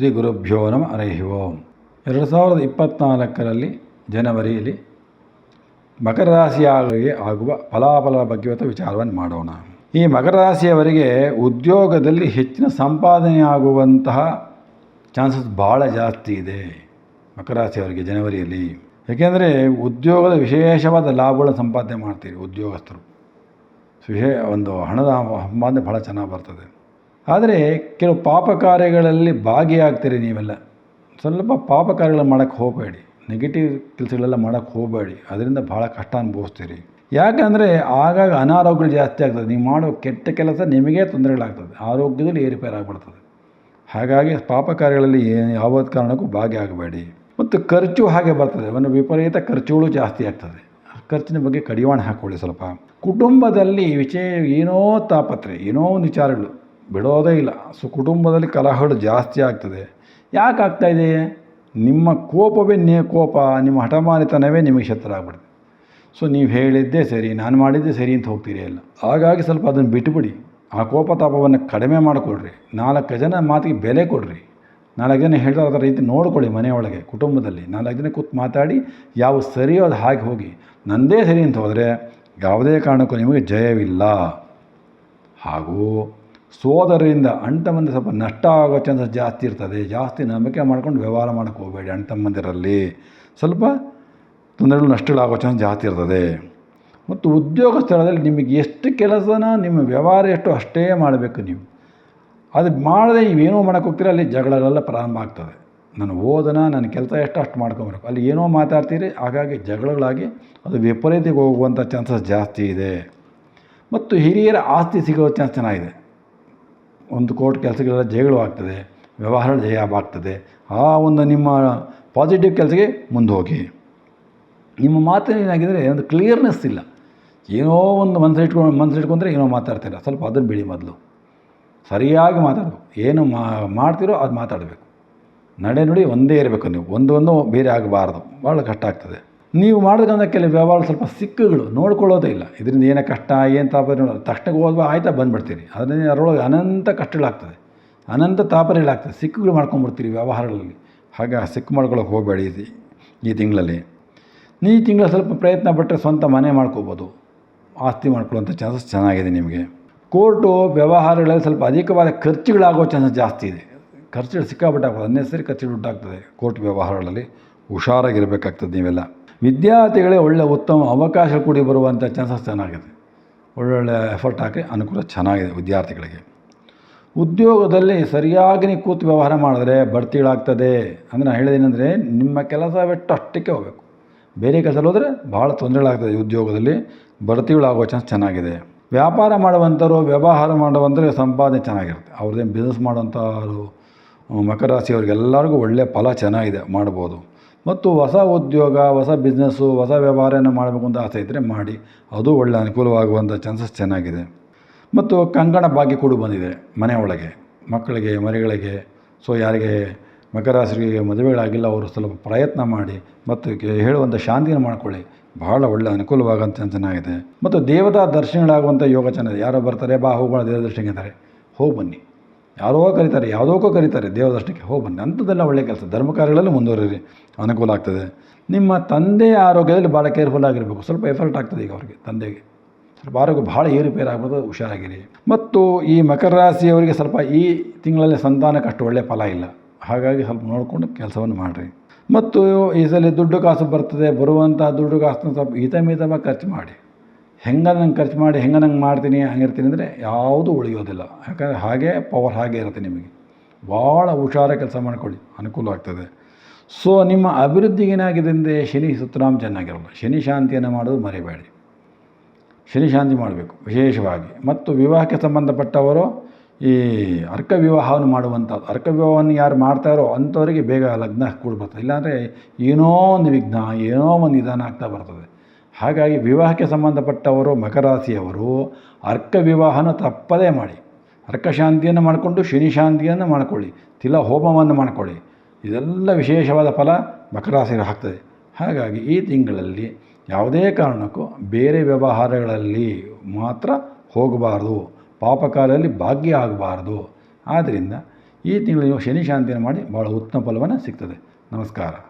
ಶ್ರೀ ಗುರುಭ್ಯೋ ನಮ ಹರೈ ಓಂ. ಎರಡು ಸಾವಿರದ ಇಪ್ಪತ್ತ್ನಾಲ್ಕರಲ್ಲಿ ಜನವರಿಯಲ್ಲಿ ಮಕರ ರಾಶಿಯವರಿಗೆ ಆಗುವ ಫಲಾಫಲದ ಬಗ್ಗೆ ಇವತ್ತು ವಿಚಾರವನ್ನು ಮಾಡೋಣ. ಈ ಮಕರ ರಾಶಿಯವರಿಗೆ ಉದ್ಯೋಗದಲ್ಲಿ ಹೆಚ್ಚಿನ ಸಂಪಾದನೆ ಆಗುವಂತಹ ಚಾನ್ಸಸ್ ಭಾಳ ಜಾಸ್ತಿ ಇದೆ ಮಕರ ರಾಶಿಯವರಿಗೆ ಜನವರಿಯಲ್ಲಿ. ಏಕೆಂದರೆ ಉದ್ಯೋಗದ ವಿಶೇಷವಾದ ಲಾಭಗಳನ್ನು ಸಂಪಾದನೆ ಮಾಡ್ತೀರಿ ಉದ್ಯೋಗಸ್ಥರು. ವಿಶೇ ಒಂದು ಹಣದ ಸಂಪಾದನೆ ಭಾಳ ಚೆನ್ನಾಗಿ ಬರ್ತದೆ. ಆದರೆ ಕೆಲವು ಪಾಪ ಕಾರ್ಯಗಳಲ್ಲಿ ಭಾಗಿಯಾಗ್ತೀರಿ ನೀವೆಲ್ಲ. ಸ್ವಲ್ಪ ಪಾಪ ಕಾರ್ಯಗಳನ್ನ ಮಾಡೋಕ್ಕೆ ಹೋಗಬೇಡಿ. ನೆಗೆಟಿವ್ ಕೆಲಸಗಳೆಲ್ಲ ಮಾಡೋಕ್ಕೆ ಹೋಗಬೇಡಿ. ಅದರಿಂದ ಭಾಳ ಕಷ್ಟ ಅನುಭವಿಸ್ತೀರಿ. ಯಾಕಂದರೆ ಆಗಾಗ ಅನಾರೋಗ್ಯಗಳು ಜಾಸ್ತಿ ಆಗ್ತದೆ. ನೀವು ಮಾಡೋ ಕೆಟ್ಟ ಕೆಲಸ ನಿಮಗೇ ತೊಂದರೆಗಳಾಗ್ತದೆ. ಆರೋಗ್ಯದಲ್ಲಿ ಏರುಪೇರು ಆಗಿಬಿಡ್ತದೆ ಹಾಗಾಗಿ ಪಾಪ ಕಾರ್ಯಗಳಲ್ಲಿ ಯಾವ ಕಾರಣಕ್ಕೂ ಭಾಗಿಯಾಗಬೇಡಿ. ಮತ್ತು ಖರ್ಚು ಹಾಗೆ ಬರ್ತದೆ. ಒಂದು ವಿಪರೀತ ಖರ್ಚುಗಳು ಜಾಸ್ತಿ ಆಗ್ತದೆ. ಖರ್ಚಿನ ಬಗ್ಗೆ ಕಡಿವಾಣ ಹಾಕ್ಕೊಳ್ಳಿ ಸ್ವಲ್ಪ. ಕುಟುಂಬದಲ್ಲಿ ವಿಷಯ ಏನೋ ತಾಪತ್ರೆ, ಏನೋ ಒಂದು ವಿಚಾರಗಳು. ಬಿಡೋದೇ ಇಲ್ಲ. ಸೊ ಕುಟುಂಬದಲ್ಲಿ ಕಲಹಗಳು ಜಾಸ್ತಿ ಆಗ್ತದೆ. ಯಾಕೆ ಆಗ್ತಾ ಇದೆ? ನಿಮ್ಮ ಕೋಪವೇ ನೇ ಕೋಪ, ನಿಮ್ಮ ಹಠಮಾರಿತನವೇ ನಿಮಗೆ ಶತ್ರು ಆಗ್ಬಿಡ್ತದೆ ಸೊ ನೀವು ಹೇಳಿದ್ದೇ ಸರಿ, ನಾನು ಮಾಡಿದ್ದೇ ಸರಿ ಅಂತ ಹೋಗ್ತೀರಿ ಇಲ್ಲ? ಹಾಗಾಗಿ ಸ್ವಲ್ಪ ಅದನ್ನು ಬಿಟ್ಟುಬಿಡಿ. ಆ ಕೋಪ ತಾಪವನ್ನು ಕಡಿಮೆ ಮಾಡಿಕೊಡ್ರಿ ನಾಲ್ಕು ಜನ ಮಾತಿಗೆ ಬೆಲೆ ಕೊಡ್ರಿ. ನಾಲ್ಕು ಜನ ಹೇಳ್ತಾ ಇರೋ ರೀತಿ ನೋಡ್ಕೊಳ್ಳಿ ಮನೆಯೊಳಗೆ, ಕುಟುಂಬದಲ್ಲಿ. ನಾಲ್ಕು ಜನ ಕೂತು ಮಾತಾಡಿ ಯಾವ ಸರಿಯೋ ಅದು ಹಾಗೆ ಹೋಗಿ. ನಂದೇ ಸರಿ ಅಂತ ಹೋದರೆ ಯಾವುದೇ ಕಾರಣಕ್ಕೂ ನಿಮಗೆ ಜಯವಿಲ್ಲ. ಹಾಗೂ ಸೋದರರಿಂದ ಅಣ್ತಮ್ಮಂದಿ ಸ್ವಲ್ಪ ನಷ್ಟ ಆಗೋ ಚಾನ್ಸಸ್ ಜಾಸ್ತಿ ಇರ್ತದೆ. ಜಾಸ್ತಿ ನಂಬಿಕೆ ಮಾಡ್ಕೊಂಡು ವ್ಯವಹಾರ ಮಾಡೋಕ್ಕೆ ಹೋಗಬೇಡಿ ಅಣ್ತಮ್ಮಂದಿರಲ್ಲಿ ಸ್ವಲ್ಪ ತೊಂದರೆಗಳು ನಷ್ಟಗಳಾಗೋ ಚಾನ್ಸ್ ಜಾಸ್ತಿ ಇರ್ತದೆ. ಮತ್ತು ಉದ್ಯೋಗ ಸ್ಥಳದಲ್ಲಿ ನಿಮಗೆ ಎಷ್ಟು ಕೆಲಸನ, ನಿಮ್ಮ ವ್ಯವಹಾರ ಎಷ್ಟು ಅಷ್ಟೇ ಮಾಡಬೇಕು ನೀವು. ಅದು ಮಾಡದೆ ನೀವೇನೋ ಮಾಡೋಕ್ಕೆ ಹೋಗ್ತೀರಾ, ಅಲ್ಲಿ ಜಗಳಗಳೆಲ್ಲ ಪ್ರಾರಂಭ ಆಗ್ತದೆ. ನಾನು ಓದನ ನನ್ನ ಕೆಲಸ ಎಷ್ಟು ಅಷ್ಟು ಮಾಡ್ಕೊಬೇಕು. ಅಲ್ಲಿ ಏನೋ ಮಾತಾಡ್ತೀರಿ, ಹಾಗಾಗಿ ಜಗಳಗಳಾಗಿ ಅದು ವಿಪರೀತಕ್ಕೆ ಹೋಗುವಂಥ ಚಾನ್ಸಸ್ ಜಾಸ್ತಿ ಇದೆ. ಮತ್ತು ಹಿರಿಯರ ಆಸ್ತಿ ಸಿಗೋ ಚಾನ್ಸ್ ಚೆನ್ನಾಗಿದೆ. ಒಂದು ಕೋರ್ಟ್ ಕೆಲಸಗಳೆಲ್ಲ ಜಯಗಳು ಆಗ್ತದೆ, ವ್ಯವಹಾರ ಜಯ ಆಗ್ತದೆ. ಆ ಒಂದು ನಿಮ್ಮ ಪಾಸಿಟಿವ್ ಕೆಲಸಕ್ಕೆ ಮುಂದೆ ಹೋಗಿ ನಿಮ್ಮ ಮಾತಿನ ಏನಾಗಿದ್ದರೆ ಒಂದು ಕ್ಲಿಯರ್ನೆಸ್ ಇಲ್ಲ. ಏನೋ ಒಂದು ಮನಸ್ಸು ಇಟ್ಕೊಂಡು ಮನಸ್ಸು ಇಟ್ಕೊಂಡ್ರೆ ಏನೋ ಮಾತಾಡ್ತೀರ. ಸ್ವಲ್ಪ ಅದನ್ನು ಬಿಡಿ ಮೊದಲು. ಸರಿಯಾಗಿ ಮಾತಾಡಬೇಕು ಏನು ಮಾಡ್ತೀರೋ ಅದು ಮಾತಾಡಬೇಕು. ನಡೆ ನುಡಿ ಒಂದೇ ಇರಬೇಕು ನೀವು. ಒಂದು ಒಂದು ಬೇರೆ ಆಗಬಾರ್ದು. ಭಾಳ ಕಷ್ಟ ಆಗ್ತದೆ. ನೀವು ಮಾಡಿದ ಕೆಲವು ವ್ಯವಹಾರ ಸ್ವಲ್ಪ ಸಿಕ್ಕುಗಳು, ನೋಡ್ಕೊಳ್ಳೋದೇ ಇಲ್ಲ. ಇದರಿಂದ ಏನೇ ಕಷ್ಟ, ಏನು ತಾಪರಿ ನೋಡೋದು. ತಕ್ಷಣಕ್ಕೆ ಹೋದ್ವಾ ಆಯ್ತಾ ಬಂದುಬಿಡ್ತೀರಿ. ಅದರಿಂದ ಅದರೊಳಗೆ ಅನಂತ ಕಷ್ಟಗಳಾಗ್ತದೆ ಅನಂತ ತಾಪರಿಗಳಾಗ್ತದೆ ಸಿಕ್ಕುಗಳು ಮಾಡ್ಕೊಂಡ್ಬಿಡ್ತೀರಿ ವ್ಯವಹಾರಗಳಲ್ಲಿ. ಹಾಗೆ ಆ ಸಿಕ್ಕು ಮಾಡ್ಕೊಳ್ಳೋಕೆ ಹೋಗಬೇಡಿ ಈ- ತಿಂಗಳಲ್ಲಿ. ಈ ತಿಂಗಳ ಸ್ವಲ್ಪ ಪ್ರಯತ್ನ ಪಟ್ಟರೆ ಸ್ವಂತ ಮನೆ ಮಾಡ್ಕೋಬೋದು. ಆಸ್ತಿ ಮಾಡ್ಕೊಳ್ಳೋಂಥ ಚಾನ್ಸಸ್ ಚೆನ್ನಾಗಿದೆ ನಿಮಗೆ. ಕೋರ್ಟು, ವ್ಯವಹಾರಗಳಲ್ಲಿ ಸ್ವಲ್ಪ ಅಧಿಕವಾದ ಖರ್ಚುಗಳಾಗೋ ಚಾನ್ಸಸ್ ಜಾಸ್ತಿ ಇದೆ. ಖರ್ಚುಗಳು ಸಿಕ್ಕಾಬಿಟ್ಟಾಗ್ಬೋದು ಅನ್ನೆಸರಿ ಖರ್ಚುಗಳು ಉಂಟಾಗ್ತದೆ ಕೋರ್ಟ್ ವ್ಯವಹಾರಗಳಲ್ಲಿ. ಹುಷಾರಾಗಿರಬೇಕಾಗ್ತದೆ ನೀವೆಲ್ಲ. ವಿದ್ಯಾರ್ಥಿಗಳೇ ಒಳ್ಳೆಯ ಉತ್ತಮ ಅವಕಾಶ ಕೂಡಿ ಬರುವಂಥ ಚಾನ್ಸಸ್ ಚೆನ್ನಾಗಿದೆ. ಒಳ್ಳೊಳ್ಳೆ ಎಫರ್ಟ್ ಹಾಕಿ ಅನುಕೂಲ ಚೆನ್ನಾಗಿದೆ ವಿದ್ಯಾರ್ಥಿಗಳಿಗೆ. ಉದ್ಯೋಗದಲ್ಲಿ ಸರಿಯಾಗಿ ನೀವು ಕೂತು ವ್ಯವಹಾರ ಮಾಡಿದ್ರೆ ಬಡ್ತಿಗಳಾಗ್ತದೆ ಅಂದರೆ ನಾನು ಹೇಳಿದೇನೆಂದರೆ ನಿಮ್ಮ ಕೆಲಸ ಬಿಟ್ಟು ಅಷ್ಟಕ್ಕೆ ಹೋಗಬೇಕು. ಬೇರೆ ಕೆಲಸ ಹೋದರೆ ಭಾಳ ತೊಂದರೆಗಳಾಗ್ತದೆ ಉದ್ಯೋಗದಲ್ಲಿ ಬಡ್ತಿಗಳಾಗೋ ಚಾನ್ಸ್ ಚೆನ್ನಾಗಿದೆ. ವ್ಯಾಪಾರ ಮಾಡುವಂಥವ್ರು, ವ್ಯವಹಾರ ಮಾಡುವಂಥವ್ರಿಗೆ ಸಂಪಾದನೆ ಚೆನ್ನಾಗಿರುತ್ತೆ. ಅವ್ರದ್ದೇನು ಬಿಸ್ನೆಸ್ ಮಾಡುವಂಥವ್ರು, ಮಕರ ರಾಶಿಯವ್ರಿಗೆಲ್ಲರಿಗೂ ಒಳ್ಳೆಯ ಫಲ ಚೆನ್ನಾಗಿದೆ ಮಾಡ್ಬೋದು. ಮತ್ತು ಹೊಸ ಉದ್ಯೋಗ, ಹೊಸ ಬಿಸ್ನೆಸ್ಸು ಹೊಸ ವ್ಯವಹಾರನ ಮಾಡಬೇಕು ಅಂತ ಆಸೆ ಇದ್ದರೆ ಮಾಡಿ. ಅದು ಒಳ್ಳೆ ಅನುಕೂಲವಾಗುವಂಥ ಚಾನ್ಸಸ್ ಚೆನ್ನಾಗಿದೆ. ಮತ್ತು ಕಂಕಣ ಭಾಗ್ಯ ಕೂಡ ಬಂದಿದೆ ಮನೆ ಒಳಗೆ. ಮಕ್ಕಳಿಗೆ, ಮರಿಗಳಿಗೆ ಸೊ ಯಾರಿಗೆ ಮಕರ ಮದುವೆಗಳಾಗಿಲ್ಲ ಅವರು ಸ್ವಲ್ಪ ಪ್ರಯತ್ನ ಮಾಡಿ ಮತ್ತು ಹೇಳುವಂಥ ಶಾಂತಿಯನ್ನು ಮಾಡ್ಕೊಳ್ಳಿ. ಭಾಳ ಒಳ್ಳೆ ಅನುಕೂಲವಾಗುವಂಥ ಚೆನ್ನಾಗಿದೆ. ಮತ್ತು ದೇವತಾ ದರ್ಶನಗಳಾಗುವಂಥ ಯೋಗ ಚೆನ್ನಾಗಿದೆ ಯಾರೋ ಬರ್ತಾರೆ, ಬಾ ಹೋಗೋಣ ದೇವ ದರ್ಶನಕ್ಕೆ ಅಂತಾರೆ. ಹೋಗಿ ಬನ್ನಿ. ಯಾರೋ ಕರೀತಾರೆ ಯಾವುದೋಕೋ ಕರೀತಾರೆ, ದೇವದರ್ಶನಕ್ಕೆ ಹೋಗಿ ಬನ್ನಿ ಅಂಥದ್ದೆಲ್ಲ ಒಳ್ಳೆಯ ಕೆಲಸ. ಧರ್ಮ ಕಾರ್ಯಗಳಲ್ಲಿ ಮುಂದುವರಿರಿ, ಅನುಕೂಲ ಆಗ್ತದೆ. ನಿಮ್ಮ ತಂದೆಯ ಆರೋಗ್ಯದಲ್ಲಿ ಭಾಳ ಕೇರ್ಫುಲ್ ಆಗಿರಬೇಕು, ಸ್ವಲ್ಪ ಎಫರ್ಟ್ ಆಗ್ತದೆ ಈಗ ಅವರಿಗೆ, ತಂದೆಗೆ. ಸ್ವಲ್ಪ ಆರೋಗ್ಯ ಭಾಳ ಏರುಪೇರು ಆಗ್ಬೋದು ಹುಷಾರಾಗಿರಿ. ಮತ್ತು ಈ ಮಕರ ರಾಶಿಯವರಿಗೆ ಸ್ವಲ್ಪ ಈ ತಿಂಗಳಲ್ಲಿ ಸಂತಾನಕ್ಕೆ ಅಷ್ಟು ಒಳ್ಳೆಯ ಫಲ ಇಲ್ಲ. ಹಾಗಾಗಿ ಸ್ವಲ್ಪ ನೋಡಿಕೊಂಡು ಕೆಲಸವನ್ನು ಮಾಡಿರಿ. ಮತ್ತು ಈ ಸಲ ದುಡ್ಡು ಕಾಸು ಬರ್ತದೆ ಬರುವಂಥ ದುಡ್ಡು ಕಾಸನ್ನು ಸ್ವಲ್ಪ ಹಿತಮಿತವಾಗಿ ಖರ್ಚು ಮಾಡಿ. ಹೆಂಗೆ ನಂಗೆ ಖರ್ಚು ಮಾಡಿ, ಹೆಂಗೆ ನಂಗೆ ಮಾಡ್ತೀನಿ, ಹಂಗಿರ್ತೀನಿ ಅಂದರೆ ಯಾವುದೂ ಉಳಿಯೋದಿಲ್ಲ. ಯಾಕಂದರೆ ಹಾಗೆ ಪವರ್ ಹಾಗೆ ಇರುತ್ತೆ ನಿಮಗೆ. ಭಾಳ ಹುಷಾರ ಕೆಲಸ ಮಾಡ್ಕೊಳ್ಳಿ, ಅನುಕೂಲ ಆಗ್ತದೆ. ಸೊ ನಿಮ್ಮ ಅಭಿವೃದ್ಧಿಗೆ ಏನಾಗಿದೆ ಅಂದರೆ ಶನಿ ಸುತ್ತರಾಮ್ ಚೆನ್ನಾಗಿರಲ್ಲ. ಶನಿ ಶಾಂತಿಯನ್ನು ಮಾಡೋದು ಮರಿಬೇಡಿ. ಶನಿ ಶಾಂತಿ ಮಾಡಬೇಕು, ವಿಶೇಷವಾಗಿ. ಮತ್ತು ವಿವಾಹಕ್ಕೆ ಸಂಬಂಧಪಟ್ಟವರು ಈ ಅರ್ಕ ವಿವಾಹವನ್ನು ಮಾಡುವಂಥದ್ದು. ಅರ್ಕ ವಿವಾಹವನ್ನು ಯಾರು ಮಾಡ್ತಾರೋ ಅಂಥವರಿಗೆ ಬೇಗ ಲಗ್ನ ಕೂಡ ಬರ್ತದೆ ಇಲ್ಲಾಂದರೆ ಏನೋ ಒಂದು ವಿಘ್ನ, ಏನೋ ಒಂದು ನಿಧಾನ ಆಗ್ತಾ ಬರ್ತದೆ. ಹಾಗಾಗಿ ವಿವಾಹಕ್ಕೆ ಸಂಬಂಧಪಟ್ಟವರು ಮಕರಾಶಿಯವರು ಅರ್ಕ ವಿವಾಹನ ತಪ್ಪದೇ ಮಾಡಿ. ಅರ್ಕ ಶಾಂತಿಯನ್ನು ಮಾಡಿಕೊಂಡು ಶನಿ ಶಾಂತಿಯನ್ನು ಮಾಡಿಕೊಳ್ಳಿ. ತಿಲ ಹೋಮವನ್ನು ಮಾಡಿಕೊಳ್ಳಿ. ಇದೆಲ್ಲ ವಿಶೇಷವಾದ ಫಲ ಮಕರಾಶಿಗೆ ಹಾಕ್ತದೆ ಹಾಗಾಗಿ ಈ ತಿಂಗಳಲ್ಲಿ ಯಾವುದೇ ಕಾರಣಕ್ಕೂ ಬೇರೆ ವ್ಯವಹಾರಗಳಲ್ಲಿ ಮಾತ್ರ ಹೋಗಬಾರ್ದು. ಪಾಪಕಾಲದಲ್ಲಿ ಭಾಗ್ಯ ಆಗಬಾರ್ದು ಆದ್ದರಿಂದ ಈ ತಿಂಗಳು ನೀವು ಶನಿ ಶಾಂತಿಯನ್ನು ಮಾಡಿ ಭಾಳ ಉತ್ತಮ ಫಲವನ್ನು ಸಿಗ್ತದೆ. ನಮಸ್ಕಾರ.